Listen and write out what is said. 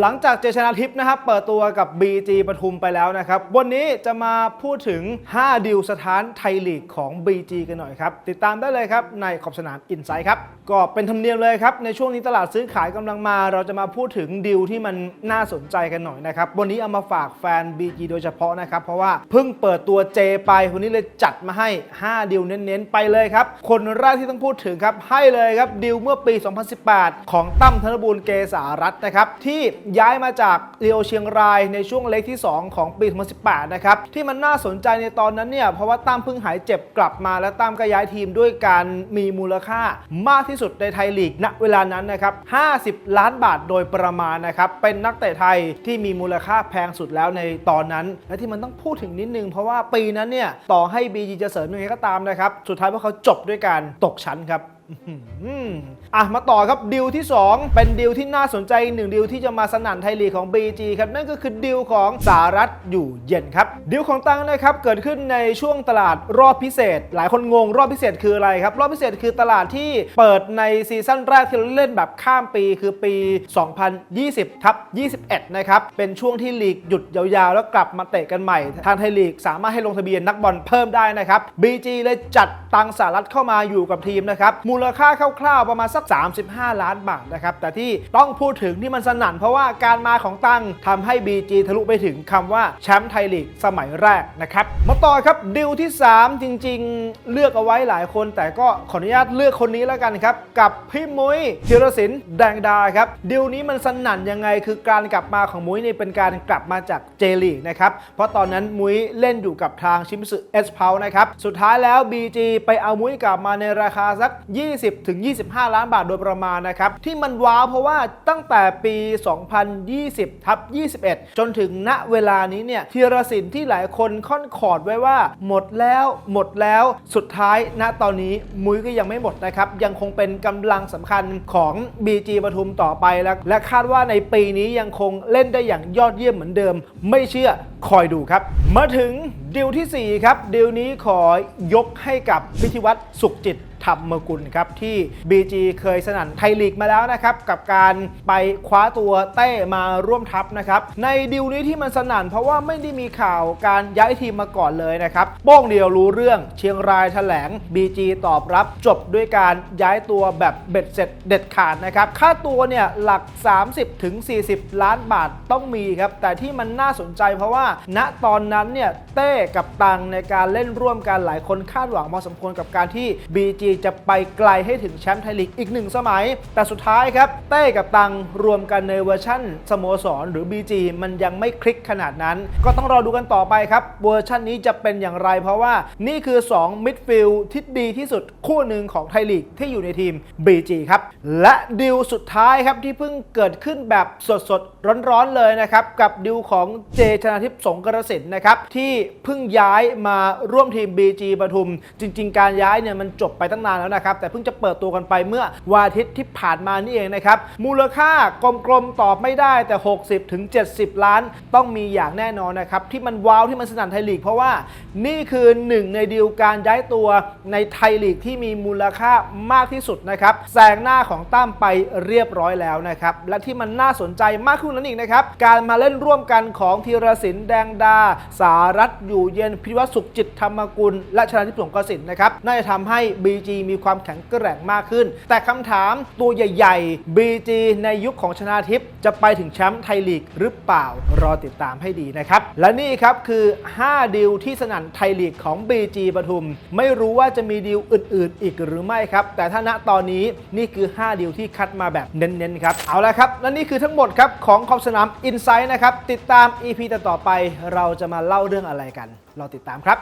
หลังจากเจชนาทิพย์นะครับ เปิดตัวกับ BG ปทุมไปแล้วนะครับ วันนี้จะมาพูดถึง 5 ดิวสถานไทยลีกของ BG กันหน่อยครับ ติดตามได้เลยครับในขอบสนามอินไซด์ครับ ก็เป็นธรรมเนียมเลยครับ ในช่วงนี้ตลาดซื้อขายกำลังมา เราจะมาพูดถึงดิวที่มันน่าสนใจกันหน่อยนะครับ วันนี้เอามาฝากแฟน BG โดยเฉพาะนะครับ เพราะว่าเพิ่งเปิดตัวเจไปวันนี้เลยจัดมาให้ 5 ดิวเน้นๆ ไปเลยครับ คนแรกที่ต้องพูดถึงครับให้เลยครับดิวเมื่อปี 2018 ของตั้มธนบูรณ์เกษารัตน์นะครับที่ย้ายมาจากเรียวเชียงรายในช่วงเล็กที่ 2 ของปี 2018 นะครับ ที่มันน่าสนใจในตอนนั้นเนี่ย เพราะว่าตั้มเพิ่งหายเจ็บกลับมาและตั้มก็ย้ายทีมด้วยการมีมูลค่ามากที่สุดในไทยลีกณเวลานั้นนะครับ 50 ล้านบาทโดยประมาณนะครับ เป็นนักเตะไทยที่มีมูลค่าแพงสุดแล้วในตอนนั้น และที่มันต้องพูดถึงนิดนึง เพราะว่าปีนั้นเนี่ยต่อให้ BG จะเสริมยังไงก็ตามนะครับสุดท้ายพวกเขาจบด้วยการตกชั้นครับ อืมอะมาต่อครับดิวที่ 2 เป็นดิวที่น่าสนใจหนึ่งดิวที่จะมาสนั่นไทยลีกของ BG ครับ นั่นก็คือดิวของสารัฐอยู่เย็นครับ ดิวของตังนะครับเกิดขึ้นในช่วงตลาดรอบพิเศษ หลายคนงงรอบพิเศษคืออะไรครับ รอบพิเศษคือตลาดที่เปิดในซีซั่นแรกที่เราเล่นแบบข้ามปีคือปี 2020ทับ21 นะครับ เป็นช่วงที่ลีกหยุดยาวๆ แล้วกลับมาเตะกันใหม่ ทางไทยลีกสามารถให้ลงทะเบียนนักบอลเพิ่มได้นะครับ BG เลยจัดตังสารัฐเข้ามาอยู่กับทีมนะครับมููลค่าคร่าวๆประมาณสัก 35 ล้านบาทนะครับ แต่ที่ต้องพูดถึงที่มันสนั่นเพราะว่าการมาของตังทำให้ BG ทะลุไปถึงคำว่าแชมป์ไทยลีกสมัยแรกนะครับ มาต่อครับดิวที่ 3 จริงๆ เลือกเอาไว้หลายคน แต่ก็ขออนุญาตเลือกคนนี้แล้วกันครับกับพี่มุ้ยธีรศิลป์แดงดาครับดิวนี้มันสนั่นยังไงคือการกลับมาของมุ้ยนี่เป็นการกลับมาจากเจลีกนะครับเพราะตอนนั้นมุ้ยเล่นอยู่กับทางชิมิสึเอสเพานะครับสุดท้ายแล้ว BG ไปเอามุ้ยกลับมาในราคาสัก20ถึง 25 ล้านบาทโดยประมาณนะครับ ที่มันว้าวเพราะว่าตั้งแต่ปี 2020 ทับ 21 จนถึงณเวลานี้เนี่ยธีรศิลป์ที่หลายคนค่อนขอดไว้ว่า หมดแล้วหมดแล้วสุดท้ายณตอนนี้มุ้ยก็ยังไม่หมดนะครับ ยังคงเป็นกำลังสำคัญของ BG ปทุมต่อไปและและคาดว่าในปีนี้ยังคงเล่นได้อย่างยอดเยี่ยมเหมือนเดิม ไม่เชื่อคอยดูครับ มาถึงดิวทีสี่4 ครับดิวนี้ขอยกให้กับพิธิวัตรสุขจิต ธรรมกุลครับที่ BG เคยสนั่นไทยลีกมาแล้วนะครับกับการไปคว้าตัวเต้มาร่วมทัพนะครับในดิวนี้ที่มันสนั่น เพราะว่าไม่ได้มีข่าวการย้ายทีมมาก่อนเลยนะครับโป้งเดียวรู้เรื่องเชียงรายแถลง BG ตอบรับจบด้วยการย้ายตัวแบบเบ็ดเสร็จเด็ดขาดนะครับค่าตัวเนี่ยหลัก 30ถึงล้านบาทต้องมีครับแต่ที่มันน่าสนใจเพราะว่า ณตอนนั้นเนี่ยเต้กับตังในการเล่นร่วมกันหลายคนคาดหวังพอสมควรกับการที่ BG จะไปไกลให้ถึงแชมป์ไทยลีกอีกหนึ่งสมัย แต่สุดท้ายครับ เต้กับตังรวมกันในเวอร์ชั่นสโมสรหรือ BG มันยังไม่คลิกขนาดนั้น ก็ต้องรอดูกันต่อไปครับ เวอร์ชั่นนี้จะเป็นอย่างไร เพราะว่านี่คือ 2 มิดฟิลด์ที่ดีที่สุดคู่หนึ่งของไทยลีกที่อยู่ในทีม BG ครับ และดิวสุดท้ายครับที่เพิ่งเกิดขึ้นแบบสดๆ ร้อนๆเลยนะครับกับดิวของเจชนาทิพย์สงกระสินนะครับที่เพิ่งย้ายมาร่วมทีม BG ปทุม จริง ๆ การย้ายเนี่ยมันจบไปตั้งนานแล้วนะครับ แต่เพิ่งจะเปิดตัวกันไปเมื่อวันอาทิตย์ที่ผ่านมานี่เองนะครับ มูลค่ากลมๆตอบไม่ได้แต่ 60ถึง70 ล้าน ต้องมีอย่างแน่นอนนะครับ ที่มันว้าวที่มันสนั่นไทยลีก เพราะว่านี่คือหนึ่งในดีลการย้ายตัวในไทยลีกที่มีมูลค่ามากที่สุดนะครับแซงหน้าของตั้มไปเรียบร้อยแล้วนะครับและที่มันน่าสนใจมากขึ้นนั้นอีกนะครับการมาเล่นร่วมกันของธีรศิลป์แดงดา สารัตน์อยู่เย็นพิวัตสุขจิตธรรมกุลและชนะทิพย์สงกรสินนะครับน่าจะทำให้ BG มีความแข็งแกร่งมากขึ้น แต่คำถามตัวใหญ่ ๆ BG ในยุคของชนาทิพย์จะไปถึงแชมป์ไทยลีกหรือเปล่ารอติดตามให้ดีนะครับ และนี่ครับคือ 5ดิวที่สนั่นไทยลีกของ BG ปทุม ไม่รู้ว่าจะมีดิวอื่น ๆ อีกหรือไม่ครับ แต่ถ้าณตอนนี้นี่คือ 5ดิวที่คัดมาแบบเน้น ๆ ครับ เอาละครับ และนี่คือทั้งหมดครับของขอบสนาม Insight นะครับ ติดตาม EP ต่อๆไปเราจะมาเล่าเรื่องอะไรกัน รอติดตามครับ